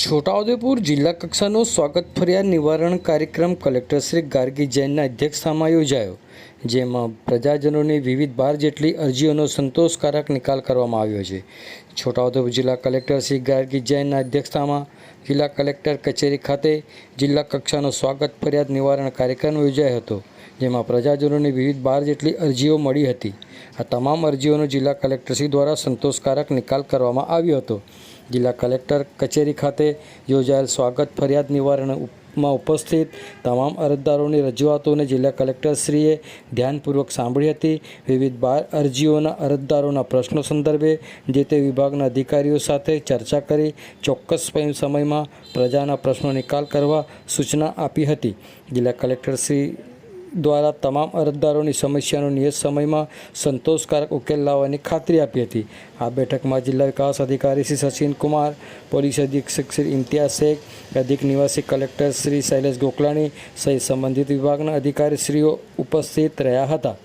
છોટાઉદેપુર જિલ્લા કક્ષાનો સ્વાગત ફરિયાદ નિવારણ કાર્યક્રમ કલેક્ટર શ્રી ગાર્ગી જૈનના અધ્યક્ષતામાં યોજાયો, જેમાં પ્રજાજનોની વિવિધ બાર જેટલી અરજીઓનો સંતોષકારક નિકાલ કરવામાં આવ્યો છે. છોટાઉદેપુર જિલ્લા કલેક્ટર શ્રી ગાર્ગી જૈનના અધ્યક્ષતામાં જિલ્લા કલેક્ટર કચેરી ખાતે જિલ્લા કક્ષાનો સ્વાગત ફરિયાદ નિવારણ કાર્યક્રમ યોજાયો હતો, જેમાં પ્રજાજનોની વિવિધ બાર જેટલી અરજીઓ મળી હતી. આ તમામ અરજીઓનો જિલ્લા કલેક્ટરશ્રી દ્વારા સંતોષકારક નિકાલ કરવામાં આવ્યો હતો. જિલ્લા કલેક્ટર કચેરી ખાતે યોજાયેલ સ્વાગત ફરિયાદ નિવારણમાં ઉપસ્થિત તમામ અરજદારોની રજૂઆતોને જિલ્લા કલેક્ટરશ્રીએ ધ્યાનપૂર્વક સાંભળી હતી. વિવિધ બાર અરજીઓના અરજદારોના પ્રશ્નો સંદર્ભે જે તે વિભાગના અધિકારીઓ સાથે ચર્ચા કરી, ચોક્કસ સમયમાં પ્રજાના પ્રશ્નો નિકાલ કરવા સૂચના આપી હતી. જિલ્લા કલેક્ટરશ્રી દ્વારા તમામ અરજદારોની સમસ્યાનો નિયત સમયમાં સંતોષકારક ઉકેલ લાવવાની ખાતરી આપી હતી. આ બેઠકમાં જિલ્લા વિકાસ અધિકારી શ્રી સચિન કુમાર પોલીસ અધિક્ષક શ્રી ઇમ્તિયાઝ શેખ, અધિક નિવાસી કલેક્ટર શ્રી શૈલેષ ગોકલાણી સહિત સંબંધિત વિભાગના અધિકારીશ્રીઓ ઉપસ્થિત રહ્યા હતા.